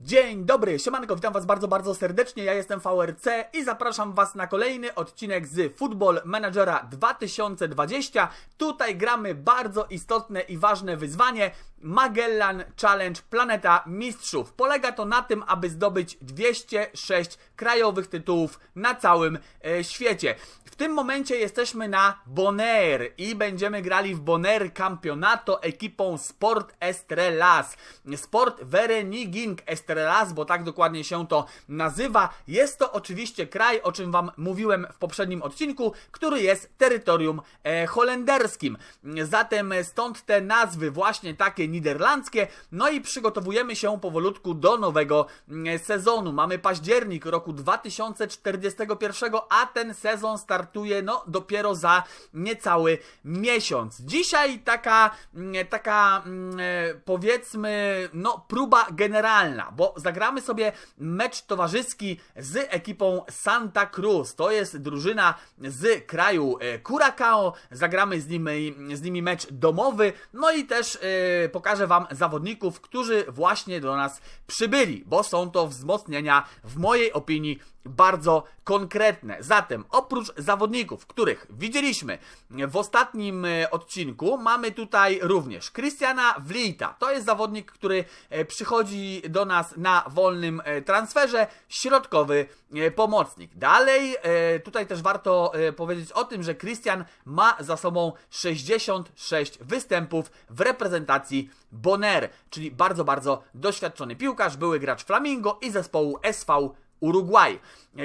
Dzień dobry, siemanko, witam was bardzo, bardzo serdecznie, ja jestem VRC i zapraszam was na kolejny odcinek z Football Managera 2020. Tutaj gramy bardzo istotne i ważne wyzwanie Magellan Challenge Planeta Mistrzów. Polega to na tym, aby zdobyć 206 krajowych tytułów na całym e, świecie. W tym momencie jesteśmy na Bonaire i będziemy grali w Bonaire Campionato ekipą Sport Estrelas. Sport Vereniging Estrelas, bo tak dokładnie się to nazywa. Jest to oczywiście kraj, o czym Wam mówiłem w poprzednim odcinku, który jest terytorium e, holenderskim. Zatem stąd te nazwy właśnie takie niderlandzkie. No i przygotowujemy się powolutku do nowego mm, sezonu. Mamy październik roku 2041, a ten sezon startuje no dopiero za niecały miesiąc. Dzisiaj taka, mm, taka mm, e, powiedzmy no próba generalna, bo zagramy sobie mecz towarzyski z ekipą Santa Cruz. To jest drużyna z kraju e, Curacao. Zagramy z nimi, z nimi mecz domowy. No i też e, pokażę Wam zawodników, którzy właśnie do nas przybyli, bo są to wzmocnienia w mojej opinii bardzo konkretne. Zatem oprócz zawodników, których widzieliśmy w ostatnim e, odcinku, mamy tutaj również Christiana Vlita. To jest zawodnik, który e, przychodzi do nas na wolnym e, transferze, środkowy pomocnik. Dalej, tutaj też warto powiedzieć o tym, że Christian ma za sobą 66 występów w reprezentacji Bonaire, czyli bardzo, bardzo doświadczony piłkarz, były gracz Flamingo i zespołu SV Urugwaj.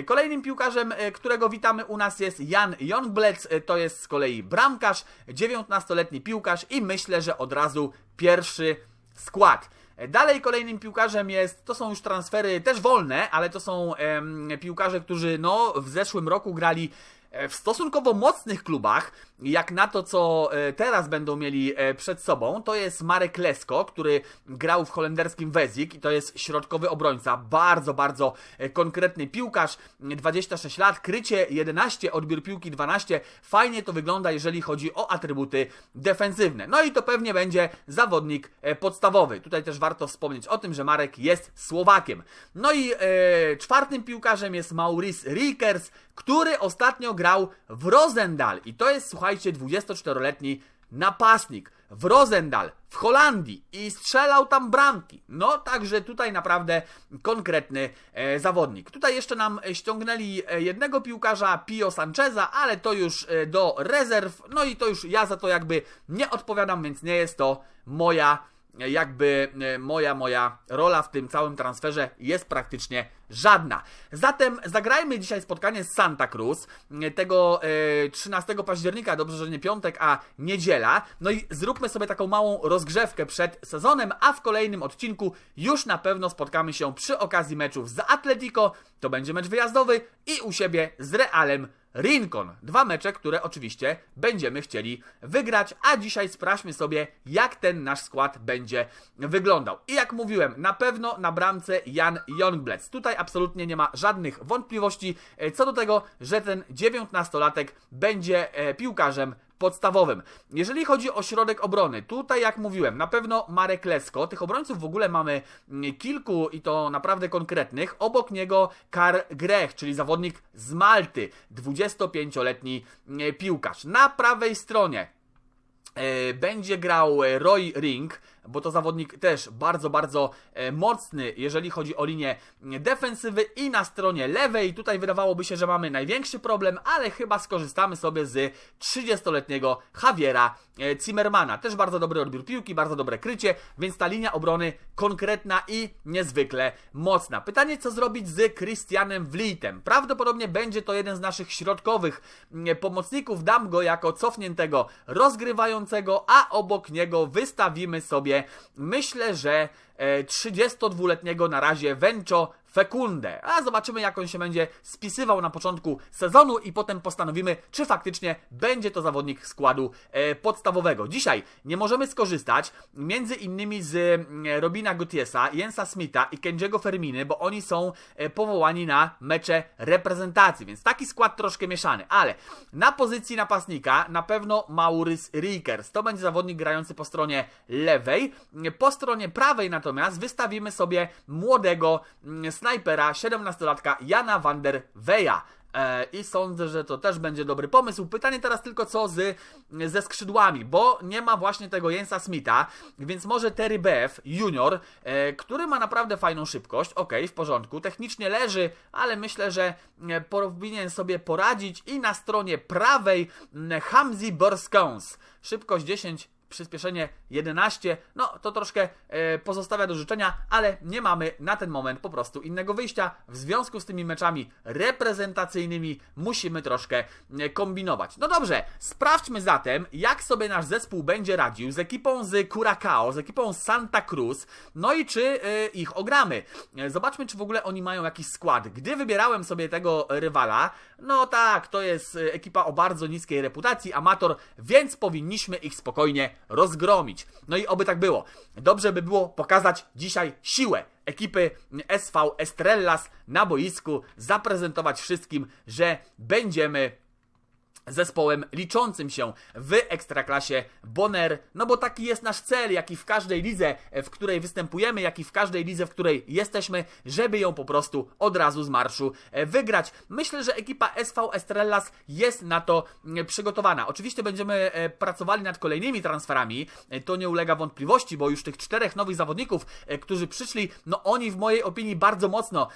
Kolejnym piłkarzem, którego witamy u nas jest Jan Youngblets, to jest z kolei bramkarz, 19-letni piłkarz i myślę, że od razu pierwszy skład. Dalej kolejnym piłkarzem jest, to są już transfery też wolne, ale to są em, piłkarze, którzy no, w zeszłym roku grali E, w stosunkowo mocnych klubach, jak na to, co e, teraz będą mieli e, przed sobą, to jest Marek Lesko, który grał w holenderskim Wezik i to jest środkowy obrońca, bardzo, bardzo konkretny piłkarz, 26 lat, krycie 11, odbiór piłki 12, fajnie to wygląda, jeżeli chodzi o atrybuty defensywne. No i to pewnie będzie zawodnik podstawowy. Tutaj też warto wspomnieć o tym, że Marek jest Słowakiem. No i e, czwartym piłkarzem jest Maurice Riekers, który ostatnio grał w Rosendal. I to jest, słuchajcie, 24-letni napastnik w Rosendal, w Holandii i strzelał tam bramki. No, także tutaj naprawdę konkretny e, zawodnik. Tutaj jeszcze nam ściągnęli e, jednego piłkarza, Pio Sancheza, ale to już e, do rezerw. No i to już ja za to jakby nie odpowiadam, więc nie jest to moja jakby e, moja, moja rola w tym całym transferze jest praktycznie żadna. Zatem zagrajmy dzisiaj spotkanie z Santa Cruz e, tego 13 e, października, dobrze, że nie piątek, a niedziela. No i zróbmy sobie taką małą rozgrzewkę przed sezonem, a w kolejnym odcinku już na pewno spotkamy się przy okazji meczów z Atletico, to będzie mecz wyjazdowy i u siebie z Realem Rincon. Dwa mecze, które oczywiście będziemy chcieli wygrać, a dzisiaj sprawdźmy sobie, jak ten nasz skład będzie wyglądał. I jak mówiłem, na pewno na bramce Jan Youngblets. Tutaj absolutnie nie ma żadnych wątpliwości e, co do tego, że ten 19-latek będzie e, piłkarzem podstawowym. Jeżeli chodzi o środek obrony, tutaj jak mówiłem, na pewno Marek Lesko, tych obrońców w ogóle mamy mm, kilku i to naprawdę konkretnych. Obok niego Karl Grech, czyli zawodnik z Malty, 25-letni mm, piłkarz. Na prawej stronie będzie grał Roy Ring, bo to zawodnik też bardzo, bardzo e, mocny, jeżeli chodzi o linię defensywy i na stronie lewej. Tutaj wydawałoby się, że mamy największy problem, ale chyba skorzystamy sobie z 30-letniego Javiera e, Zimmermana. Też bardzo dobry odbiór piłki, bardzo dobre krycie, więc ta linia obrony konkretna i niezwykle mocna. Pytanie, co zrobić z Christianem Vlitem? Prawdopodobnie będzie to jeden z naszych środkowych pomocników. Dam go jako cofniętego rozgrywającego, a obok niego wystawimy sobie myślę, że 32-letniego e, na razie Vencho Fekundę. A zobaczymy, jak on się będzie spisywał na początku sezonu i potem postanowimy, czy faktycznie będzie to zawodnik składu e, podstawowego. Dzisiaj nie możemy skorzystać między innymi z mm, Robina Gutiesa, Jensa Smitha i Kenjiego Ferminy, bo oni są e, powołani na mecze reprezentacji, więc taki skład troszkę mieszany, ale na pozycji napastnika na pewno Maurice Riekers. To będzie zawodnik grający po stronie lewej. Po stronie prawej natomiast wystawimy sobie młodego mm, snajpera, 17-latka Jana van der. E, I sądzę, że to też będzie dobry pomysł. Pytanie teraz tylko co z, ze skrzydłami, bo nie ma właśnie tego Jensa Smitha, więc może Terry Beff Junior, e, który ma naprawdę fajną szybkość. Ok, w porządku. Technicznie leży, ale myślę, że e, powinien sobie poradzić. I na stronie prawej Hamzi Borskons. Szybkość 10 przyspieszenie 11, no to troszkę e, pozostawia do życzenia, ale nie mamy na ten moment po prostu innego wyjścia. W związku z tymi meczami reprezentacyjnymi musimy troszkę e, kombinować. No dobrze, sprawdźmy zatem, jak sobie nasz zespół będzie radził z ekipą z Curacao, z ekipą Santa Cruz, no i czy e, ich ogramy. E, zobaczmy, czy w ogóle oni mają jakiś skład. Gdy wybierałem sobie tego rywala, no tak, to jest e, ekipa o bardzo niskiej reputacji, amator, więc powinniśmy ich spokojnie rozgromić. No i oby tak było. Dobrze by było pokazać dzisiaj siłę ekipy SV Estrellas na boisku, zaprezentować wszystkim, że będziemy zespołem liczącym się w ekstraklasie Bonner, no bo taki jest nasz cel, jak i w każdej lidze, w której występujemy, jak i w każdej lidze, w której jesteśmy, żeby ją po prostu od razu z marszu e, wygrać. Myślę, że ekipa SV Estrellas jest na to przygotowana. Oczywiście będziemy e, pracowali nad kolejnymi transferami, e, to nie ulega wątpliwości, bo już tych czterech nowych zawodników, którzy przyszli, no oni w mojej opinii bardzo mocno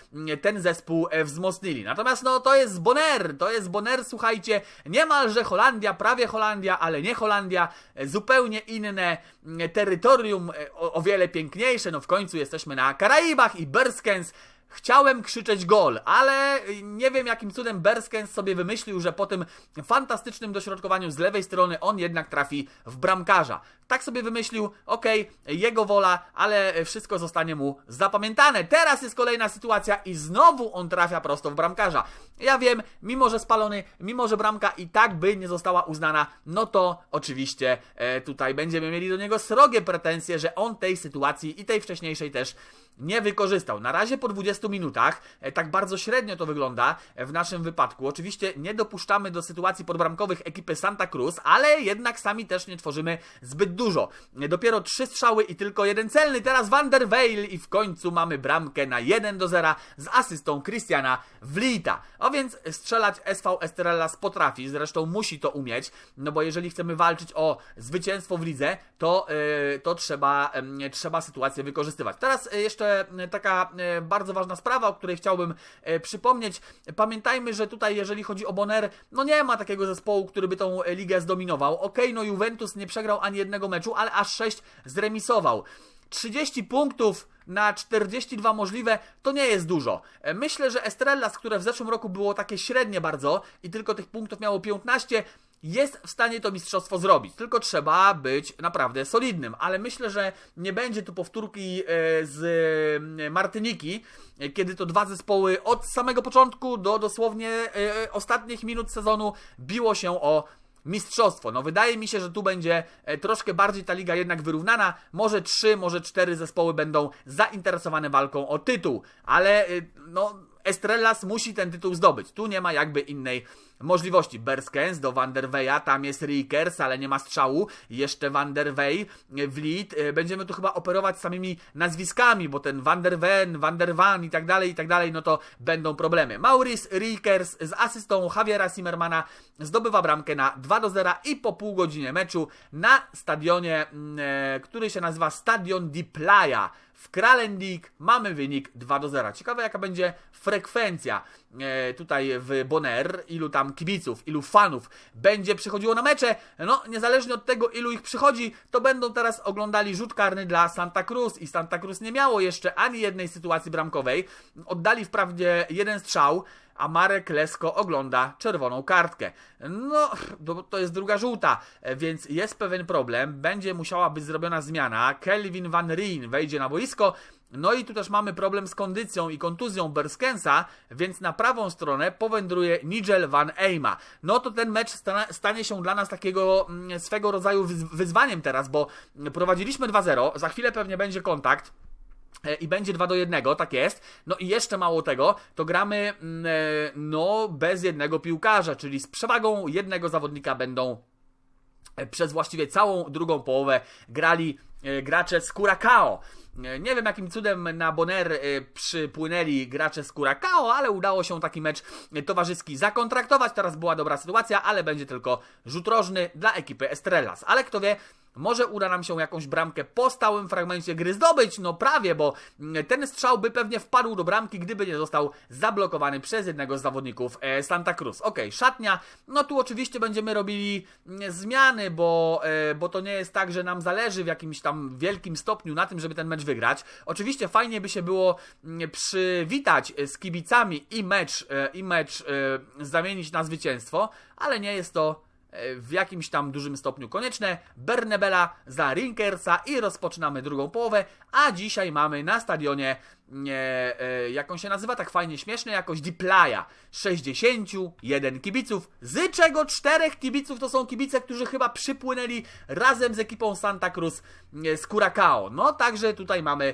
ten zespół wzmocnili. Natomiast no to jest Bonner, to jest Bonner, słuchajcie, nie niemalże Holandia, prawie Holandia, ale nie Holandia, e, zupełnie inne mm, terytorium, e, o, o wiele piękniejsze, no w końcu jesteśmy na Karaibach i Berskens Chciałem krzyczeć gol, ale nie wiem jakim cudem Berskens sobie wymyślił, że po tym fantastycznym dośrodkowaniu z lewej strony on jednak trafi w bramkarza. Tak sobie wymyślił, okej, jego wola, ale wszystko zostanie mu zapamiętane. Teraz jest kolejna sytuacja i znowu on trafia prosto w bramkarza. Ja wiem, mimo że spalony, mimo że bramka i tak by nie została uznana, no to oczywiście e, tutaj będziemy mieli do niego srogie pretensje, że on tej sytuacji i tej wcześniejszej też nie wykorzystał. Na razie po 20 minutach, e, tak bardzo średnio to wygląda e, w naszym wypadku. Oczywiście nie dopuszczamy do sytuacji podbramkowych ekipy Santa Cruz, ale jednak sami też nie tworzymy zbyt dużo. E, dopiero trzy strzały i tylko jeden celny. Teraz Van der Weil i w końcu mamy bramkę na 1 do 0 z asystą Christiana Vlita. O więc strzelać SV Estrellas potrafi, zresztą musi to umieć, no bo jeżeli chcemy walczyć o zwycięstwo w lidze, to, yy, to trzeba, yy, trzeba sytuację wykorzystywać. Teraz yy, jeszcze E, taka e, bardzo ważna sprawa, o której chciałbym e, przypomnieć. Pamiętajmy, że tutaj jeżeli chodzi o Bonner, no nie ma takiego zespołu, który by tą ligę zdominował. Ok, no Juventus nie przegrał ani jednego meczu, ale aż 6 zremisował. 30 punktów na 42 możliwe to nie jest dużo. Myślę, że Estrellas, które w zeszłym roku było takie średnie bardzo i tylko tych punktów miało 15, jest w stanie to mistrzostwo zrobić, tylko trzeba być naprawdę solidnym, ale myślę, że nie będzie tu powtórki e, z e, Martyniki, e, kiedy to dwa zespoły od samego początku do dosłownie ostatnich minut sezonu biło się o mistrzostwo. No wydaje mi się, że tu będzie troszkę bardziej ta liga jednak wyrównana. Może trzy, może cztery zespoły będą zainteresowane walką o tytuł, ale no Estrellas musi ten tytuł zdobyć. Tu nie ma jakby innej możliwości. Berskens do Van der Weya, tam jest Riekers, ale nie ma strzału. Jeszcze Van der Wey. E, będziemy tu chyba operować samymi nazwiskami, bo ten Van der Ven, Van der Van i tak dalej, i tak dalej, no to będą problemy. Maurice Riekers z asystą Javiera Zimmermana zdobywa bramkę na 2 do 0 i po pół godzinie meczu na stadionie, mm, e, który się nazywa Stadion Di Playa w Kralendik mamy wynik 2 do 0. Ciekawe jaka będzie frekwencja e, tutaj w Bonaire, ilu tam kibiców, ilu fanów będzie przychodziło na mecze. No, niezależnie od tego ilu ich przychodzi, to będą teraz oglądali rzut karny dla Santa Cruz i Santa Cruz nie miało jeszcze ani jednej sytuacji bramkowej. Oddali wprawdzie jeden strzał, a Marek Lesko ogląda czerwoną kartkę. No, to jest druga żółta, więc jest pewien problem. Będzie musiała być zrobiona zmiana. Kelvin Van Rijn wejdzie na boisko. No i tu też mamy problem z kondycją i kontuzją Berskensa, więc na prawą stronę powędruje Nigel Van Eima. No to ten mecz stanie się dla nas takiego mm, swego rodzaju wyzwaniem teraz, bo prowadziliśmy 2-0, za chwilę pewnie będzie kontakt. E, I będzie 2 do 1, tak jest. No i jeszcze mało tego, to gramy mm, e, no bez jednego piłkarza, czyli z przewagą jednego zawodnika będą e, przez właściwie całą drugą połowę grali gracze z Curacao. Nie wiem jakim cudem na Bonaire y, przypłynęli gracze z Curacao, ale udało się taki mecz towarzyski zakontraktować. Teraz była dobra sytuacja, ale będzie tylko rzut rożny dla ekipy Estrellas. Ale kto wie, może uda nam się jakąś bramkę po stałym fragmencie gry zdobyć, no prawie, bo mm, ten strzał by pewnie wpadł do bramki, gdyby nie został zablokowany przez jednego z zawodników e, Santa Cruz. Ok, szatnia, no tu oczywiście będziemy robili mm, zmiany, bo, e, bo to nie jest tak, że nam zależy w jakimś tam wielkim stopniu na tym, żeby ten mecz wygrać. Oczywiście fajnie by się było mm, przywitać z kibicami i mecz, e, i mecz zamienić na zwycięstwo, ale nie jest to E, w jakimś tam dużym stopniu konieczne. Bernebela za Rinkersa i rozpoczynamy drugą połowę, a dzisiaj mamy na stadionie e, e, się nazywa tak fajnie śmiesznie, jakoś Diplaya. 61 kibiców, z czego czterech kibiców to są kibice, którzy chyba przypłynęli razem z ekipą Santa Cruz e, z Curacao. No także tutaj mamy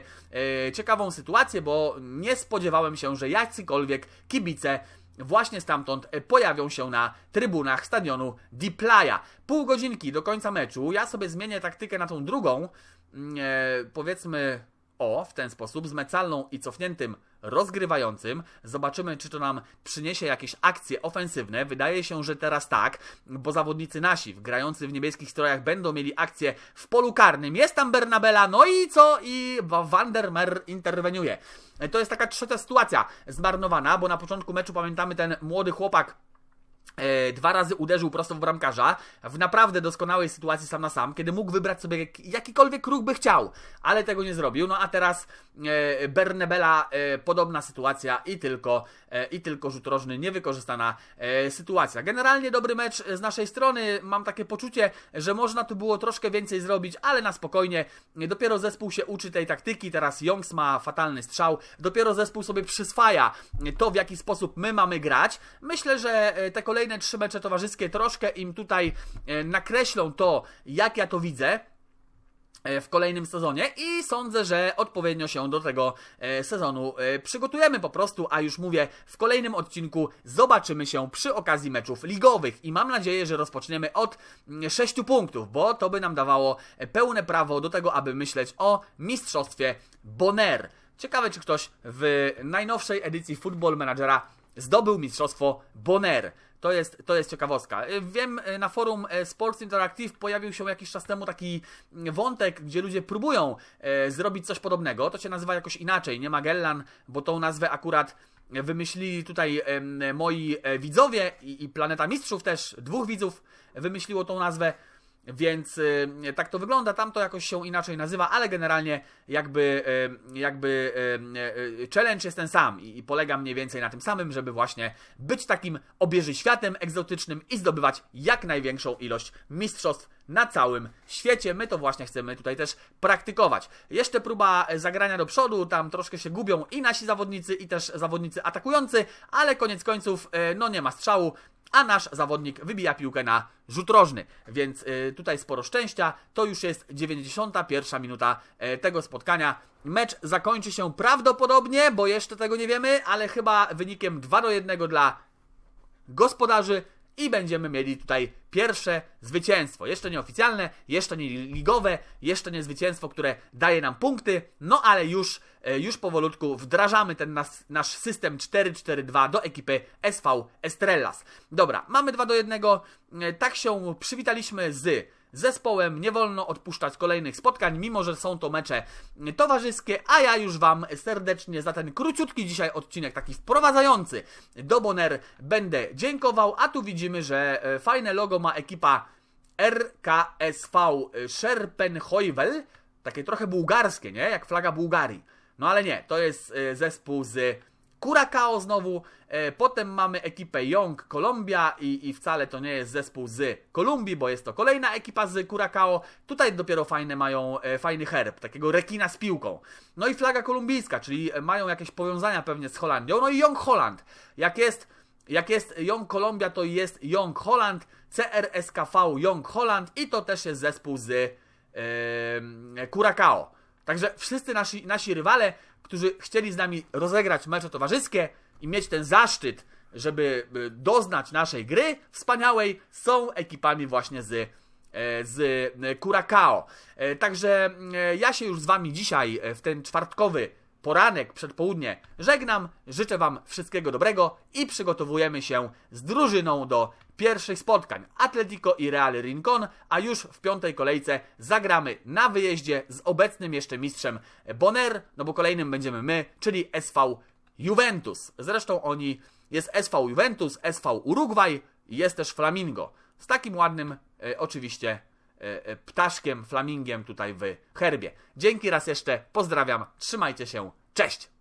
e, ciekawą sytuację, bo nie spodziewałem się, że jacykolwiek kibice właśnie stamtąd e, pojawią się na trybunach stadionu Di Playa. Pół godzinki do końca meczu. Ja sobie zmienię taktykę na tą drugą, mm, e, powiedzmy o, w ten sposób, z mecalną i cofniętym rozgrywającym. Zobaczymy, czy to nam przyniesie jakieś akcje ofensywne. Wydaje się, że teraz tak, bo zawodnicy nasi, grający w niebieskich strojach, będą mieli akcję w polu karnym. Jest tam Bernabela, no i co? I Vandermeer interweniuje. To jest taka trzecia sytuacja zmarnowana, bo na początku meczu pamiętamy ten młody chłopak E, dwa razy uderzył prosto w bramkarza w naprawdę doskonałej sytuacji sam na sam, kiedy mógł wybrać sobie jakikolwiek ruch by chciał, ale tego nie zrobił. No a teraz e, Bernebela e, podobna sytuacja i tylko, i tylko rzut rożny, niewykorzystana sytuacja. Generalnie dobry mecz z naszej strony. Mam takie poczucie, że można tu było troszkę więcej zrobić, ale na spokojnie. Dopiero zespół się uczy tej taktyki. Teraz Jongs ma fatalny strzał. Dopiero zespół sobie przyswaja to, w jaki sposób my mamy grać. Myślę, że te kolejne kolejne trzy mecze towarzyskie troszkę im tutaj e, nakreślą to, jak ja to widzę e, w kolejnym sezonie i sądzę, że odpowiednio się do tego e, sezonu przygotujemy po prostu, a już mówię, w kolejnym odcinku zobaczymy się przy okazji meczów ligowych i mam nadzieję, że rozpoczniemy od 6 mm, punktów, bo to by nam dawało pełne prawo do tego, aby myśleć o mistrzostwie Bonner. Ciekawe, czy ktoś w najnowszej edycji Football Managera zdobył mistrzostwo Bonner. To jest, to jest ciekawostka. Y, wiem, y, na forum y, Sports Interactive pojawił się jakiś czas temu taki wątek, gdzie ludzie próbują zrobić coś podobnego. To się nazywa jakoś inaczej, nie Magellan, bo tą nazwę akurat wymyślili tutaj moi e, widzowie i Planeta Mistrzów też, dwóch widzów wymyśliło tą nazwę. Więc y, tak to wygląda, tam to jakoś się inaczej nazywa, ale generalnie jakby, y, jakby y, challenge jest ten sam i, polega mniej więcej na tym samym, żeby właśnie być takim obieży światem egzotycznym i zdobywać jak największą ilość mistrzostw na całym świecie. My to właśnie chcemy tutaj też praktykować. Jeszcze próba zagrania do przodu, tam troszkę się gubią i nasi zawodnicy, i też zawodnicy atakujący, ale koniec końców, no nie ma strzału, a nasz zawodnik wybija piłkę na rzut rożny. Więc y, tutaj sporo szczęścia. To już jest 91 minuta tego spotkania. Mecz zakończy się prawdopodobnie, bo jeszcze tego nie wiemy, ale chyba wynikiem 2 do 1 dla gospodarzy i będziemy mieli tutaj pierwsze zwycięstwo. Jeszcze nie oficjalne, jeszcze nie ligowe, jeszcze nie zwycięstwo, które daje nam punkty, no ale już, e, już powolutku wdrażamy ten nas, nasz system 4-4-2 do ekipy SV Estrellas. Dobra, mamy 2 do 1. E, tak się przywitaliśmy z zespołem. Nie wolno odpuszczać kolejnych spotkań, mimo że są to mecze towarzyskie, a ja już Wam serdecznie za ten króciutki dzisiaj odcinek, taki wprowadzający do Boner będę dziękował, a tu widzimy, że e, fajne logo ma ekipa RKSV Scherpenheuvel, takie trochę bułgarskie, nie? Jak flaga Bułgarii. No ale nie, to jest e, zespół z Curacao znowu, e, potem mamy ekipę Young Colombia i, i wcale to nie jest zespół z Kolumbii, bo jest to kolejna ekipa z Curacao. Tutaj dopiero fajne mają, e, fajny herb, takiego rekina z piłką. No i flaga kolumbijska, czyli e, mają jakieś powiązania pewnie z Holandią. No i Young Holland. Jak jest, jak jest Young Colombia, to jest Young Holland, CRSKV Young Holland i to też jest zespół z e, Curacao. Także wszyscy nasi, nasi rywale, którzy chcieli z nami rozegrać mecze towarzyskie i mieć ten zaszczyt, żeby doznać naszej gry wspaniałej, są ekipami właśnie z, e, z Curacao. E, Także e, ja się już z Wami dzisiaj w ten czwartkowy poranek, przedpołudnie żegnam. Życzę Wam wszystkiego dobrego i przygotowujemy się z drużyną do pierwszych spotkań Atletico i Real Rincon, a już w piątej kolejce zagramy na wyjeździe z obecnym jeszcze mistrzem Bonner, no bo kolejnym będziemy my, czyli SV Juventus. Zresztą oni, jest SV Juventus, SV Uruguay, jest też Flamingo. Z takim ładnym, e, oczywiście, ptaszkiem, flamingiem tutaj w herbie. Dzięki raz jeszcze, pozdrawiam, trzymajcie się, cześć!